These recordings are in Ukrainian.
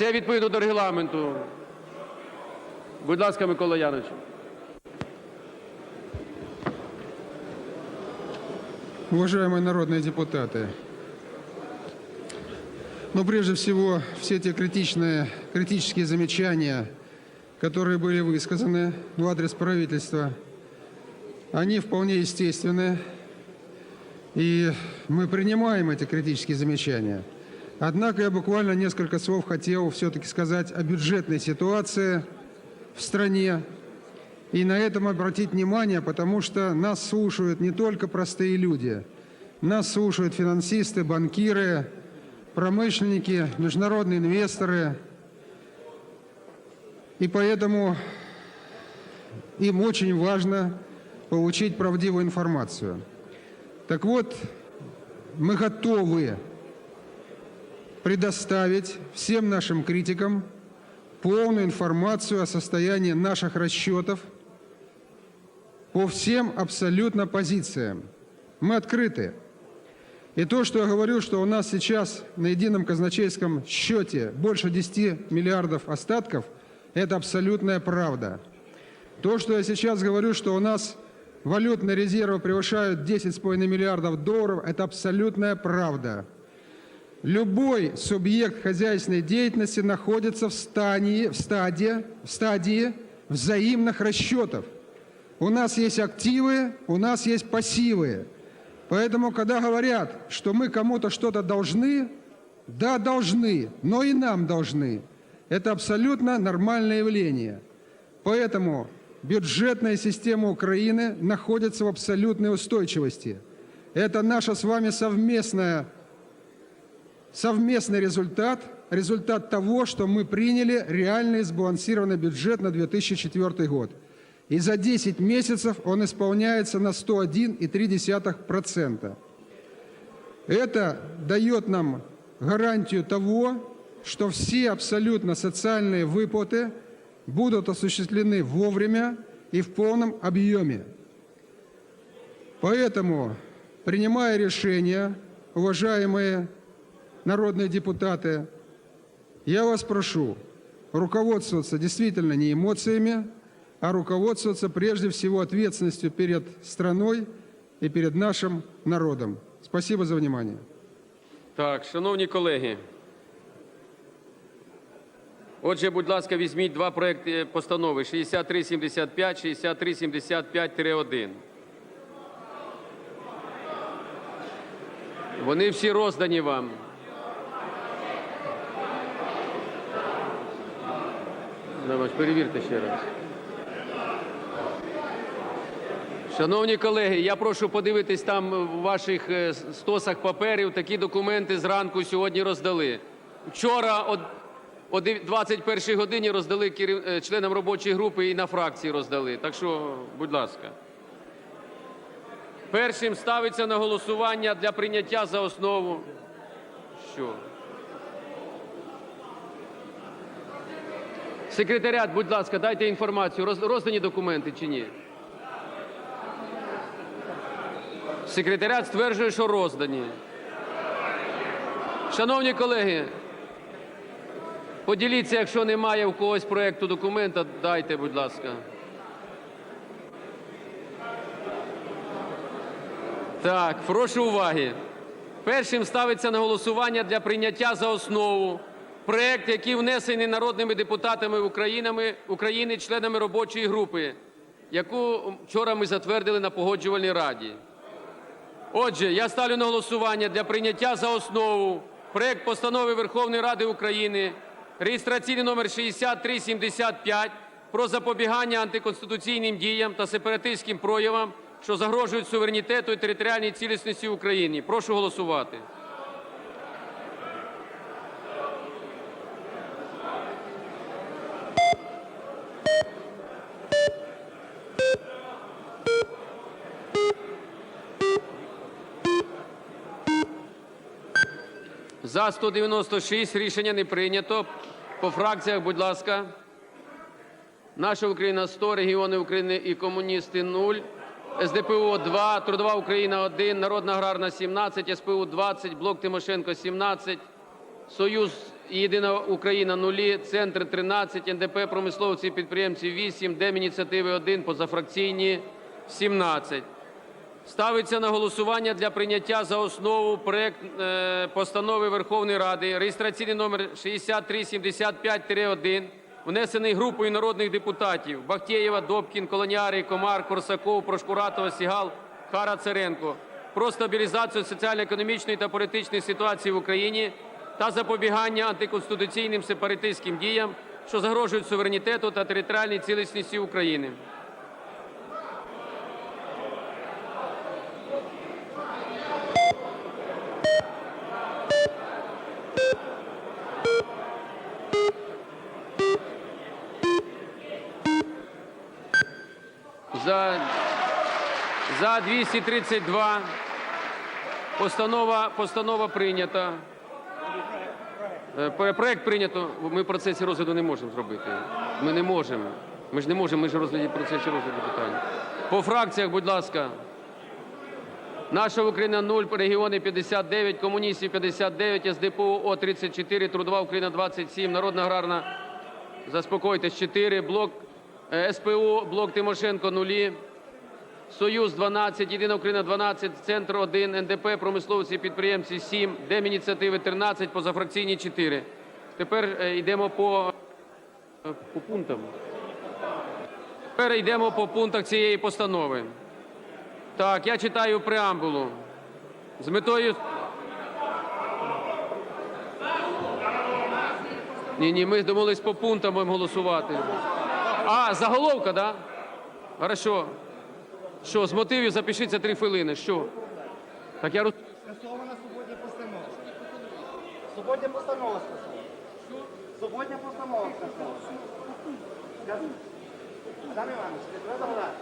Це відповідно до регламенту. Будь ласка, Микола Янович. Уважаемые народные депутаты, ну, прежде всего, все те критичные, критические замечания, которые были высказаны в адрес правительства, они вполне естественны, и мы принимаем эти критические замечания. Однако я буквально несколько слов хотел все-таки сказать о бюджетной ситуации в стране, и на этом обратить внимание, потому что нас слушают не только простые люди, нас слушают финансисты, банкиры, промышленники, международные инвесторы. И поэтому им очень важно получить правдивую информацию. Так вот, мы готовы предоставить всем нашим критикам полную информацию о состоянии наших расчетов по всем абсолютно позициям. Мы открыты. И то, что я говорю, что у нас сейчас на едином казначейском счете больше 10 миллиардов остатков, это абсолютная правда. То, что я сейчас говорю, что у нас валютные резервы превышают 10,5 миллиардов долларов, это абсолютная правда. Любой субъект хозяйственной деятельности находится в стадии, в стадии, в стадии взаимных расчетов. У нас есть активы, у нас есть пассивы. Поэтому, когда говорят, что мы кому-то что-то должны, да, должны, но и нам должны. Это абсолютно нормальное явление. Поэтому бюджетная система Украины находится в абсолютной устойчивости. Это наша с вами совместная совместный результат, результат того, что мы приняли реальный сбалансированный бюджет на 2004 год. И за 10 месяцев он исполняется на 101,3%. Это дает нам гарантию того, что все абсолютно социальные выплаты будут осуществлены вовремя и в полном объеме. Поэтому, принимая решение, уважаемые народные депутаты, я вас прошу руководствоваться действительно не эмоциями, а руководствоваться прежде всего ответственностью перед страной и перед нашим народом. Спасибо за внимание. Так, шановні колеги. Отже, будь ласка, візьміть два проекти постанови 6375, 6375-1. Вони всі роздані вам. Давай, перевірте ще раз. Шановні колеги, я прошу подивитись там в ваших е, стосах паперів. Такі документи зранку сьогодні роздали. Вчора о о 21 годині роздали е, членам робочої групи і на фракції роздали. Так що, будь ласка. Першим ставиться на голосування для прийняття за основу. Що? Секретаріат, будь ласка, дайте інформацію. Роздані документи чи ні? Секретаріат стверджує, що роздані. Шановні колеги, поділіться, якщо немає у когось проєкту документа, дайте, будь ласка. Так, прошу уваги. Першим ставиться на голосування для прийняття за основу проект, який внесений народними депутатами України, членами робочої групи, яку вчора ми затвердили на погоджувальній раді. Отже, я ставлю на голосування для прийняття за основу проект постанови Верховної Ради України, реєстраційний номер 6375 про запобігання антиконституційним діям та сепаратистським проявам, що загрожують суверенітету і територіальній цілісності України. Прошу голосувати. За 196 рішення не прийнято. По фракціях, будь ласка. Наша Україна 100, регіони України і комуністи 0. СДПУ 2, Трудова Україна 1, Народна аграрна 17, СПУ 20, Блок Тимошенко 17, Союз Єдина Україна 0, Центр 13, НДП промисловці і підприємці 8, Демініціативи 1, позафракційні 17. Ставиться на голосування для прийняття за основу проект е, постанови Верховної Ради, реєстраційний номер 6375-1, внесений групою народних депутатів Бахтєєва, Добкін, Колоніарій, Комар, Корсаков, Прошкуратова, Сігал, Хара Церенко про стабілізацію соціально-економічної та політичної ситуації в Україні та запобігання антиконституційним сепаратистським діям, що загрожують суверенітету та територіальній цілісності України. За 232. Постанова, постанова прийнята. Е, Проект прийнято. Ми в процесі розгляду не можемо зробити. Ми не можемо. Ми ж не можемо, ми ж розгляді процесі розгляду питання. По фракціях, будь ласка. Наша Україна 0, регіони 59, комуністів 59, СДПУ О 34, Трудова Україна 27, Народна аграрна Заспокойтесь 4, блок е, СПУ, блок Тимошенко 0, Союз 12, Єдина Україна 12, Центр 1, НДП, промисловці і підприємці 7, Демініціативи 13, позафракційні 4. Тепер е, йдемо по, по пунктам. Тепер йдемо по пунктах цієї постанови. Так, я читаю преамбулу. З метою Ні, ні, ми домовились по пунктам голосувати. А, заголовка, да? Хорошо. Що, з мотивів запишіться три хвилини. Що? Так я роз... Скасована суботня постанова. Суботня постанова скасована. Суботня постанова скасована. Адам Іванович, не треба грати.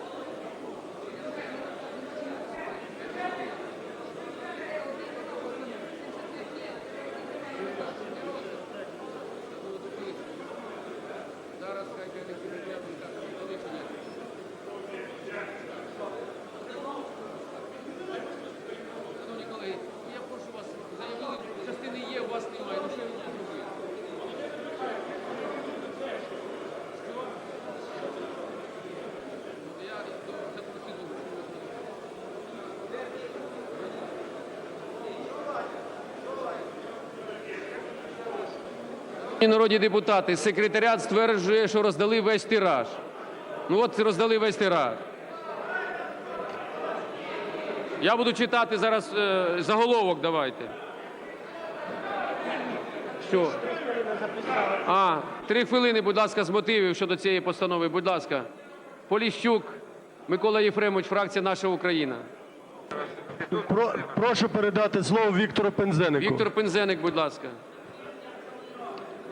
Шановні колеги, я прошу вас, заявили, частини є, у вас немає. Ну що я можу зробити? Що? Я за процедуру. Шановні Народні депутати, секретаріат стверджує, що роздали весь тираж. Ну от роздали весь тираж. Я буду читати зараз е, заголовок, давайте. Що? А, три хвилини, будь ласка, з мотивів щодо цієї постанови. Будь ласка. Поліщук Микола Єфремович, фракція Наша Україна. Про, прошу передати слово Віктору Пензенику. Віктор Пензеник, будь ласка.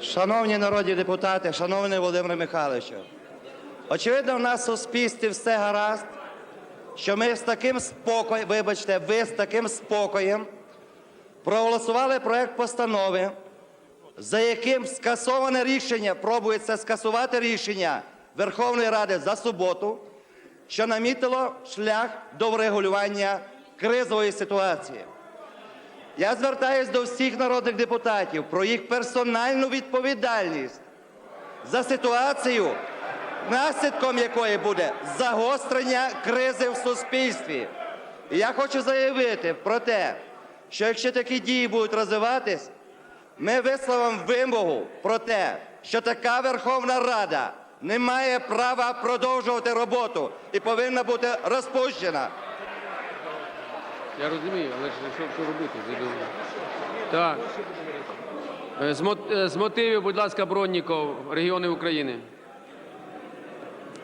Шановні народні депутати, шановний Володимир Михайлович, очевидно, в нас в суспільстві все гаразд, що ми з таким спокоєм, вибачте, ви з таким спокоєм проголосували проект постанови, за яким скасоване рішення, пробується скасувати рішення Верховної Ради за суботу, що намітило шлях до врегулювання кризової ситуації. Я звертаюсь до всіх народних депутатів про їх персональну відповідальність за ситуацію, наслідком якої буде загострення кризи в суспільстві. І я хочу заявити про те, що якщо такі дії будуть розвиватись, ми висловимо вимогу про те, що така Верховна Рада не має права продовжувати роботу і повинна бути розпущена. Я розумію, але ж що, що робити? Звідомо. Так. Е, З, мо- е, з мотивів, будь ласка, Бронніков, регіони України.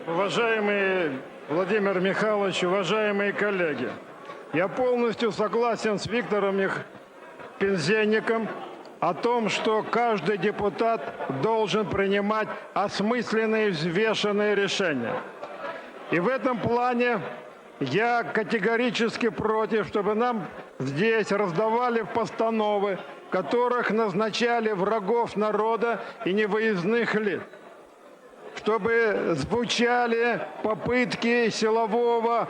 Уважаемый Владимир Михайлович, уважаемые коллеги, я полностью согласен с Виктором Мих... Пензенником о том, что каждый депутат должен принимать осмысленные, взвешенные решения. И в этом плане я категорически против, чтобы нам здесь раздавали постановы, которых назначали врагов народа и невыездных лиц чтобы звучали попытки силового,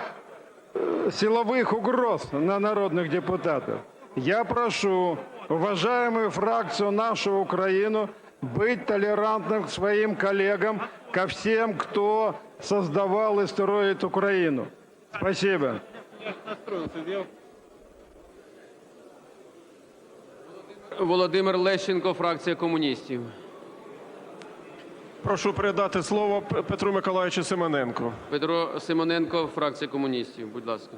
э, силовых угроз на народных депутатов. Я прошу уважаемую фракцию «Нашу Украину» быть толерантным к своим коллегам, ко всем, кто создавал и строит Украину. Спасибо. Володимир Лещенко, фракція комуністів. Прошу передати слово Петру Миколаївичу Семененку. Петро Симоненко, фракція комуністів. Будь ласка.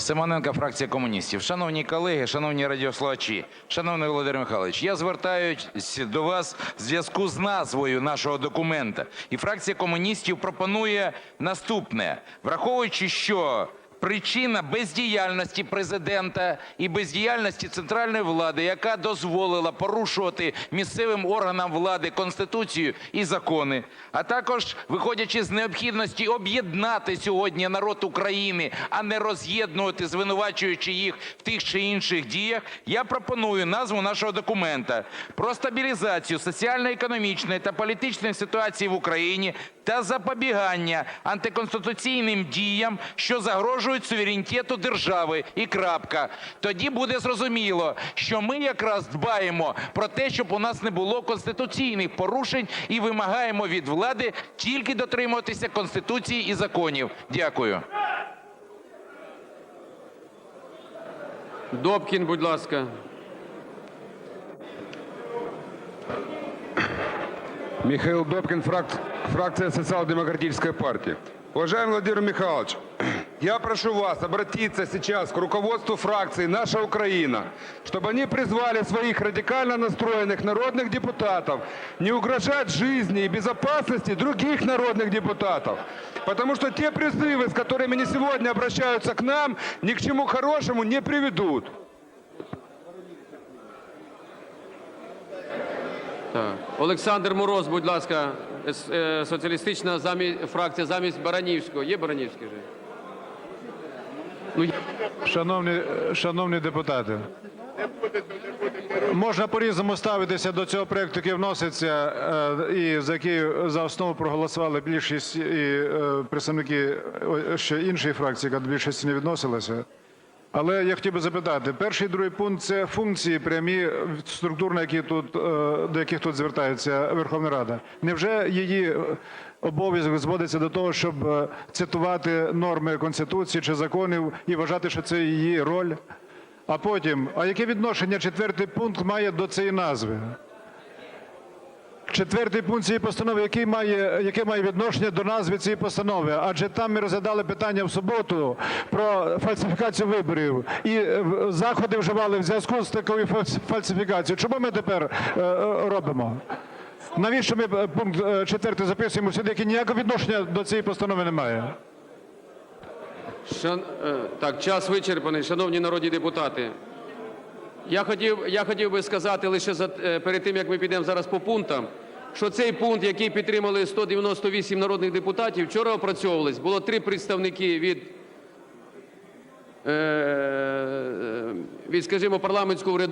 Симоненко, фракція комуністів. Шановні колеги, шановні радіослухачі, шановний Володимир Михайлович, я звертаюсь до вас в зв'язку з назвою нашого документа. І фракція комуністів пропонує наступне. Враховуючи, що причина бездіяльності президента і бездіяльності центральної влади, яка дозволила порушувати місцевим органам влади Конституцію і закони, а також виходячи з необхідності об'єднати сьогодні народ України, а не роз'єднувати, звинувачуючи їх в тих чи інших діях, я пропоную назву нашого документа. Про стабілізацію соціально-економічної та політичної ситуації в Україні та запобігання антиконституційним діям, що загрожують суверенітету держави. І крапка. Тоді буде зрозуміло, що ми якраз дбаємо про те, щоб у нас не було конституційних порушень і вимагаємо від влади тільки дотримуватися Конституції і законів. Дякую. Добкін, будь ласка. Михаил Добкин, фрак- фракция Социал-демократической партии. Уважаемый Владимир Михайлович, я прошу вас обратиться сейчас к руководству фракции «Наша Украина», чтобы они призвали своих радикально настроенных народных депутатов не угрожать жизни и безопасности других народных депутатов. Потому что те призывы, с которыми они сегодня обращаются к нам, ни к чему хорошему не приведут. Так. Олександр Мороз, будь ласка, соціалістична замі... фракція замість Баранівського. Є Баранівський же? Ну, я- Шановні, шановні депутати, можна по-різному ставитися до цього проекту, який вноситься, е, і за який за основу проголосували більшість і е, представники ще іншої фракції, яка до більшості не відносилася. Але я хотів би запитати, перший і другий пункт це функції прямі структурно, які тут, е, до яких тут звертається Верховна Рада. Невже її обов'язок зводиться до того, щоб е, цитувати норми Конституції чи законів і вважати, що це її роль? А потім, а яке відношення четвертий пункт має до цієї назви? Четвертий пункт цієї постанови, який має, яке має відношення до назви цієї постанови? Адже там ми розглядали питання в суботу про фальсифікацію виборів і е, заходи вживали в зв'язку з такою фальс- фальсифікацією. Чому ми тепер е, е, робимо? Навіщо ми пункт четвертий записуємо сюди, який ніякого відношення до цієї постанови не має? Шан... Так, час вичерпаний. Шановні народні депутати, я хотів, я хотів би сказати лише за, перед тим, як ми підемо зараз по пунктам, що цей пункт, який підтримали 198 народних депутатів, вчора опрацьовувались. Було три представники від, е, від скажімо, парламентської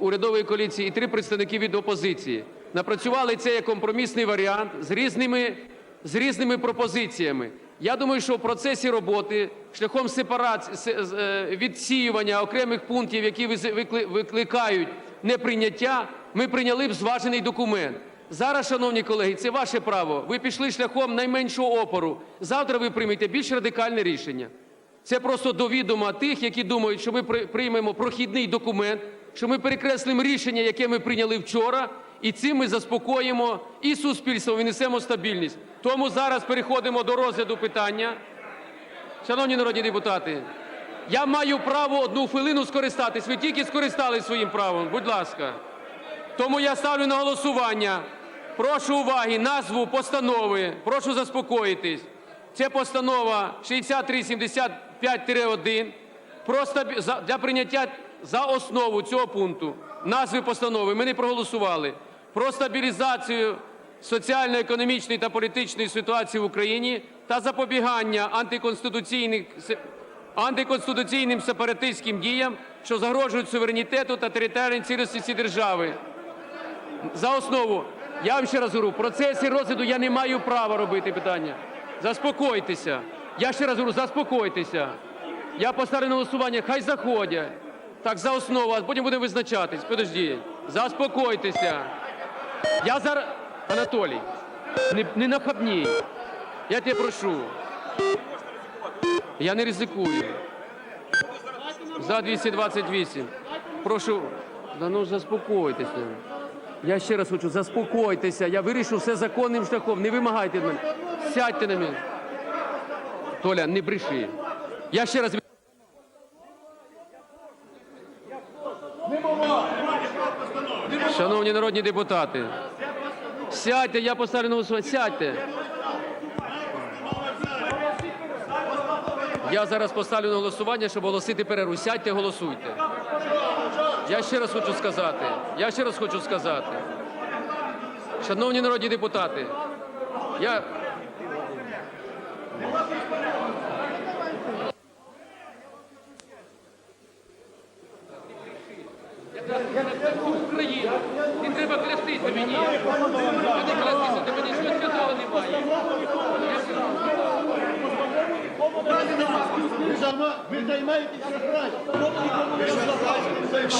урядової, коаліції і три представники від опозиції. Напрацювали це як компромісний варіант з різними, з різними пропозиціями. Я думаю, що в процесі роботи шляхом сепарації, е, відсіювання окремих пунктів, які викликають неприйняття, ми прийняли б зважений документ. Зараз, шановні колеги, це ваше право. Ви пішли шляхом найменшого опору. Завтра ви приймете більш радикальне рішення. Це просто до відома тих, які думають, що ми при- приймемо прохідний документ, що ми перекреслимо рішення, яке ми прийняли вчора, і цим ми заспокоїмо і суспільство, і несемо стабільність. Тому зараз переходимо до розгляду питання. Шановні народні депутати, я маю право одну хвилину скористатись. Ви тільки скористались своїм правом. Будь ласка. Тому я ставлю на голосування. Прошу уваги, назву постанови. Прошу заспокоїтись. Це постанова 6375-1 про стабі- за- для прийняття за основу цього пункту. Назви постанови ми не проголосували. Про стабілізацію соціально-економічної та політичної ситуації в Україні та запобігання антиконституційних антиконституційним сепаратистським діям, що загрожують суверенітету та територіальній цілісності держави. За основу. Я вам ще раз говорю, в процесі розгляду я не маю права робити питання. Заспокойтеся. Я ще раз говорю, заспокойтеся. Я поставлю на голосування, хай заходять. Так, за основу, а потім будемо визначатись. Подожди. Заспокойтеся. Я зараз. Анатолій, не, не нахабній. Я тебе прошу. Я не ризикую. За 228. Прошу. Да ну заспокойтеся. Я ще раз хочу, заспокойтеся. Я вирішу все законним шляхом. Не вимагайте мене. Сядьте на мене. Толя, не бреши. Я ще раз. Шановні народні депутати, сядьте, я поставлю на голосування. Сядьте. Я зараз поставлю на голосування, щоб оголосити перерву. Сядьте, голосуйте. Я ще раз хочу сказати. Я ще раз хочу сказати. Шановні народні депутати, я. Україну. Не треба клястися мені. Не клястися, що святого немає.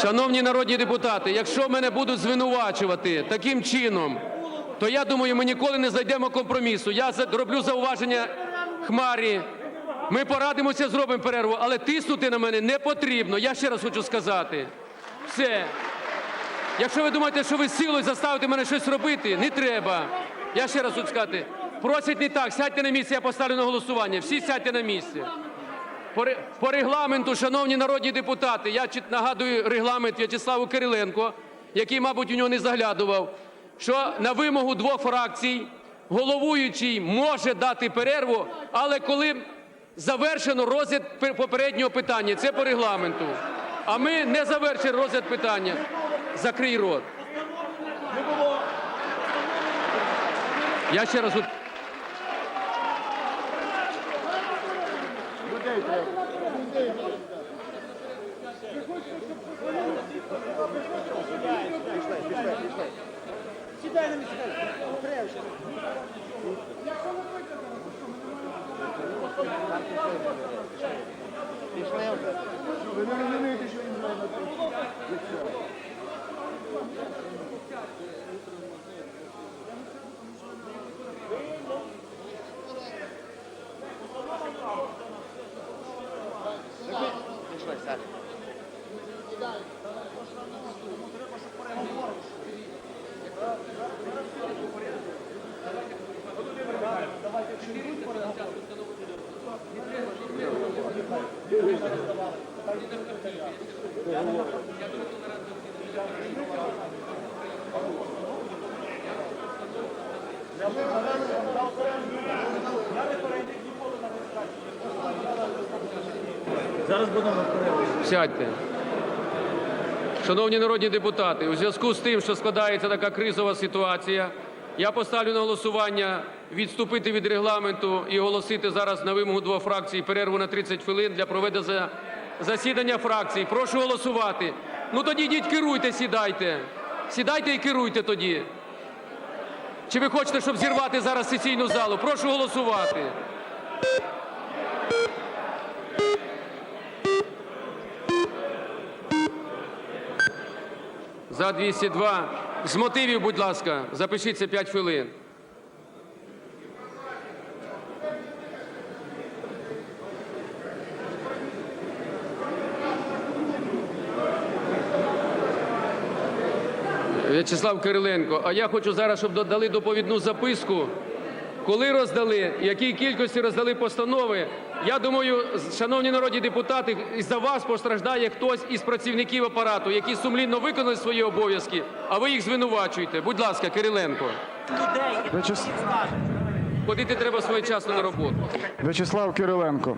Шановні народні депутати, якщо мене будуть звинувачувати таким чином, то я думаю, ми ніколи не знайдемо компромісу. Я роблю зауваження Хмарі. Ми порадимося, зробимо перерву, але тиснути на мене не потрібно. Я ще раз хочу сказати. Все. Якщо ви думаєте, що ви силою заставите мене щось робити, не треба. Я ще раз хочу сказати. Просять не так, сядьте на місце, я поставлю на голосування. Всі сядьте на місце. По, регламенту, шановні народні депутати, я нагадую регламент В'ячеславу Кириленко, який, мабуть, у нього не заглядував, що на вимогу двох фракцій головуючий може дати перерву, але коли завершено розгляд попереднього питання, це по регламенту. А ми не завершили розгляд питання. Закрий рот. Я ще раз. Сідай на місце. Пішли вже. Ви не розумієте, що він має на Сядьте. Шановні народні депутати, у зв'язку з тим, що складається така кризова ситуація, я поставлю на голосування відступити від регламенту і оголосити зараз на вимогу двох фракцій перерву на 30 хвилин для проведення засідання фракцій. Прошу голосувати. Ну тоді йдіть, керуйте, сідайте. Сідайте і керуйте тоді. Чи ви хочете, щоб зірвати зараз сесійну залу? Прошу голосувати. За 202. З мотивів, будь ласка, запишіться 5 хвилин. В'ячеслав Кириленко, а я хочу зараз, щоб додали доповідну записку. Коли роздали, якій кількості роздали постанови, я думаю, шановні народні депутати, і за вас постраждає хтось із працівників апарату, які сумлінно виконали свої обов'язки, а ви їх звинувачуєте. Будь ласка, Кириленко. Ходити треба своєчасно на роботу. В'ячеслав Кириленко,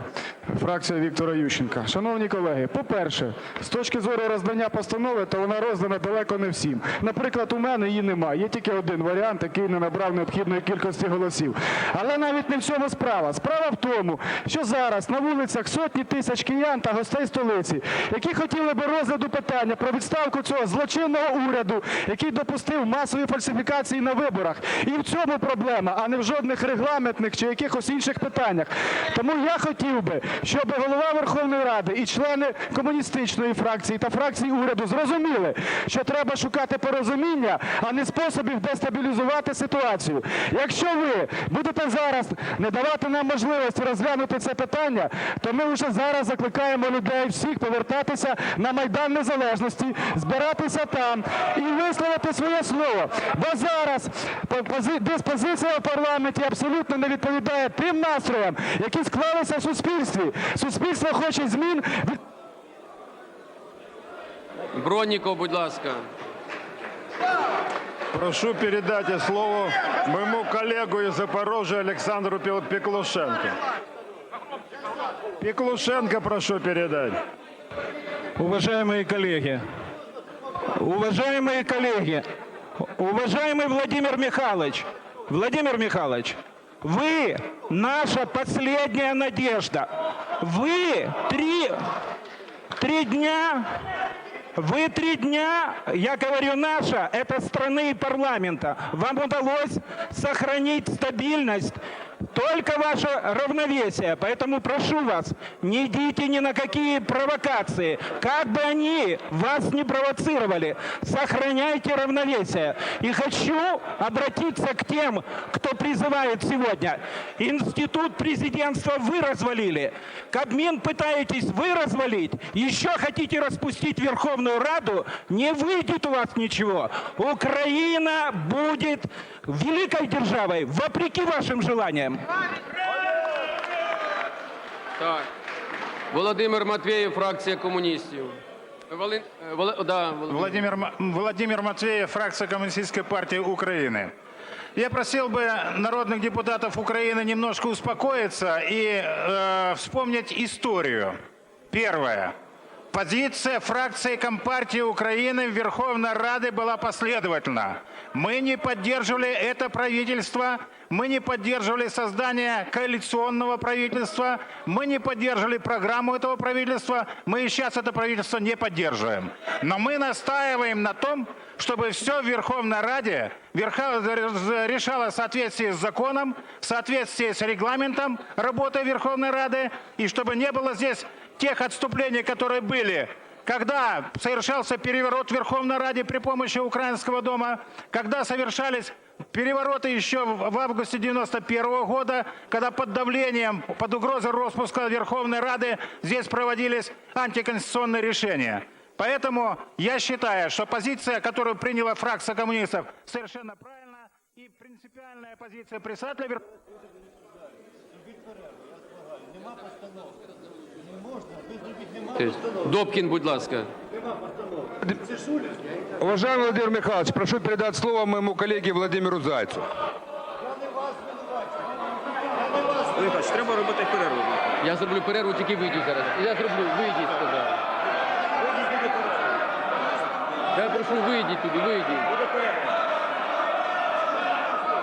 фракція Віктора Ющенка. Шановні колеги, по-перше, з точки зору роздання постанови, то вона роздана далеко не всім. Наприклад, у мене її немає. Є тільки один варіант, який не набрав необхідної кількості голосів. Але навіть не в цьому справа. Справа в тому, що зараз на вулицях сотні тисяч киян та гостей столиці, які хотіли би розгляду питання про відставку цього злочинного уряду, який допустив масові фальсифікації на виборах. І в цьому проблема, а не в жодних регіонах. Регламентних чи якихось інших питаннях. Тому я хотів би, щоб голова Верховної Ради і члени комуністичної фракції та фракції уряду зрозуміли, що треба шукати порозуміння, а не способів дестабілізувати ситуацію. Якщо ви будете зараз не давати нам можливості розглянути це питання, то ми вже зараз закликаємо людей всіх повертатися на Майдан Незалежності, збиратися там і висловити своє слово. Бо зараз по- пози- диспозиція в парламенті абсолютно не відповідає тим настроям, які склалися в суспільстві. Суспільство хоче змін. від- Бронніков, будь ласка. Прошу передати слово моєму колегу із Запорожжя Олександру Пе- Пеклушенко. Пеклушенко прошу передать. Уважаемые коллеги, уважаемые коллеги, уважаемый Владимир Михайлович, Владимир Михайлович, вы наша последняя надежда. Вы три, три дня, вы три дня, я говорю наша, это страны и парламента. Вам удалось сохранить стабильность только ваше равновесие. Поэтому прошу вас, не идите ни на какие провокации. Как бы они вас не провоцировали, сохраняйте равновесие. И хочу обратиться к тем, кто призывает сегодня. Институт президентства вы развалили. Кабмин пытаетесь вы развалить. Еще хотите распустить Верховную Раду. Не выйдет у вас ничего. Украина будет великой державой, вопреки вашим желаниям. Так. Володимир Матвєєв, фракція комуністів. Вали... е, Воле- да, Володимир. Владимир, М- Владимир Матвеев, фракция Коммунистической партии Украины. Я просил бы народных депутатов Украины немножко успокоиться и э, вспомнить историю. Первое. Позиция фракции Компартии Украины в Верховной Раде была последовательна. Мы не поддерживали это правительство, мы не поддерживали создание коалиционного правительства, мы не поддерживали программу этого правительства, мы и сейчас это правительство не поддерживаем. Но мы настаиваем на том, чтобы все в Верховной Раде решало в соответствии с законом, в соответствии с регламентом работы Верховной Рады, и чтобы не было здесь тех отступлений, которые были, когда совершался переворот в Верховной Раде при помощи Украинского дома, когда совершались перевороты еще в августе 91 года, когда под давлением, под угрозой распуска Верховной Рады здесь проводились антиконституционные решения. Поэтому я считаю, что позиция, которую приняла фракция коммунистов, совершенно правильная и принципиальная позиция председателя Верховной Добкін, будь ласка. Уважаемый Владимир Михайлович, прошу передать слово моему коллеге Владимиру Зайцу. Я зроблю перерву, тільки вийдіть зараз. Я зроблю, вийдіть, сказав. Я прошу, вийдіть туди, вийдіть.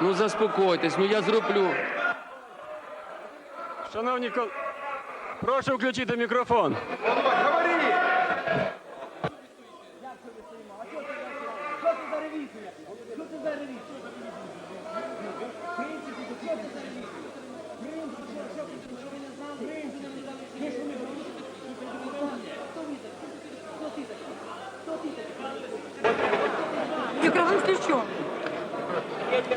Ну заспокойтесь, ну я зроблю. Шановні колеги, прошу включити мікрофон.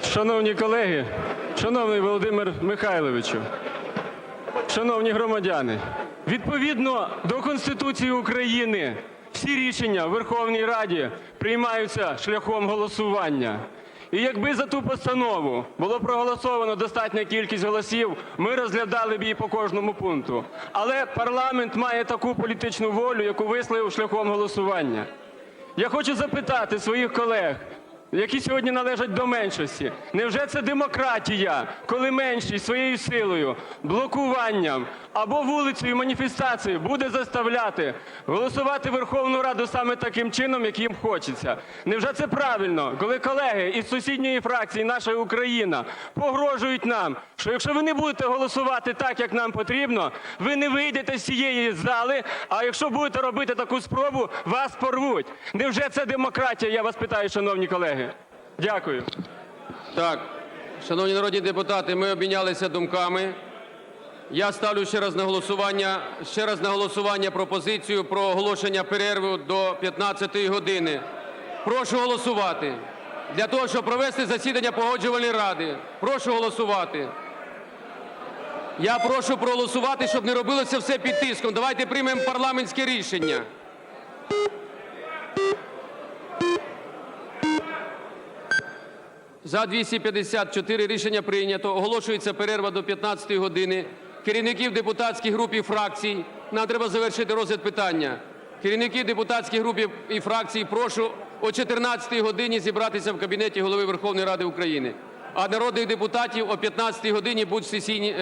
Шановні колеги, шановний Володимир Михайловичу, шановні громадяни, відповідно до Конституції України всі рішення в Верховній Раді приймаються шляхом голосування. І якби за ту постанову було проголосовано достатня кількість голосів, ми розглядали б її по кожному пункту. Але парламент має таку політичну волю, яку висловив шляхом голосування. Я хочу запитати своїх колег, які сьогодні належать до меншості. Невже це демократія, коли меншість своєю силою, блокуванням або вулицею маніфестацією буде заставляти голосувати Верховну Раду саме таким чином, як їм хочеться? Невже це правильно, коли колеги із сусідньої фракції, наша Україна, погрожують нам, що якщо ви не будете голосувати так, як нам потрібно, ви не вийдете з цієї зали, а якщо будете робити таку спробу, вас порвуть. Невже це демократія, я вас питаю, шановні колеги? Дякую. Так. Шановні народні депутати, ми обмінялися думками. Я ставлю ще раз на голосування, ще раз на голосування пропозицію про оголошення перерви до 15-ї години. Прошу голосувати для того, щоб провести засідання погоджувальної ради. Прошу голосувати. Я прошу проголосувати, щоб не робилося все під тиском. Давайте приймемо парламентське рішення. За 254 рішення прийнято. Оголошується перерва до 15 години. Керівників депутатських груп і фракцій. Нам треба завершити розгляд питання. Керівників депутатських груп і фракцій прошу о 14 годині зібратися в кабінеті Голови Верховної Ради України. А народних депутатів о 15 годині будь в сесійній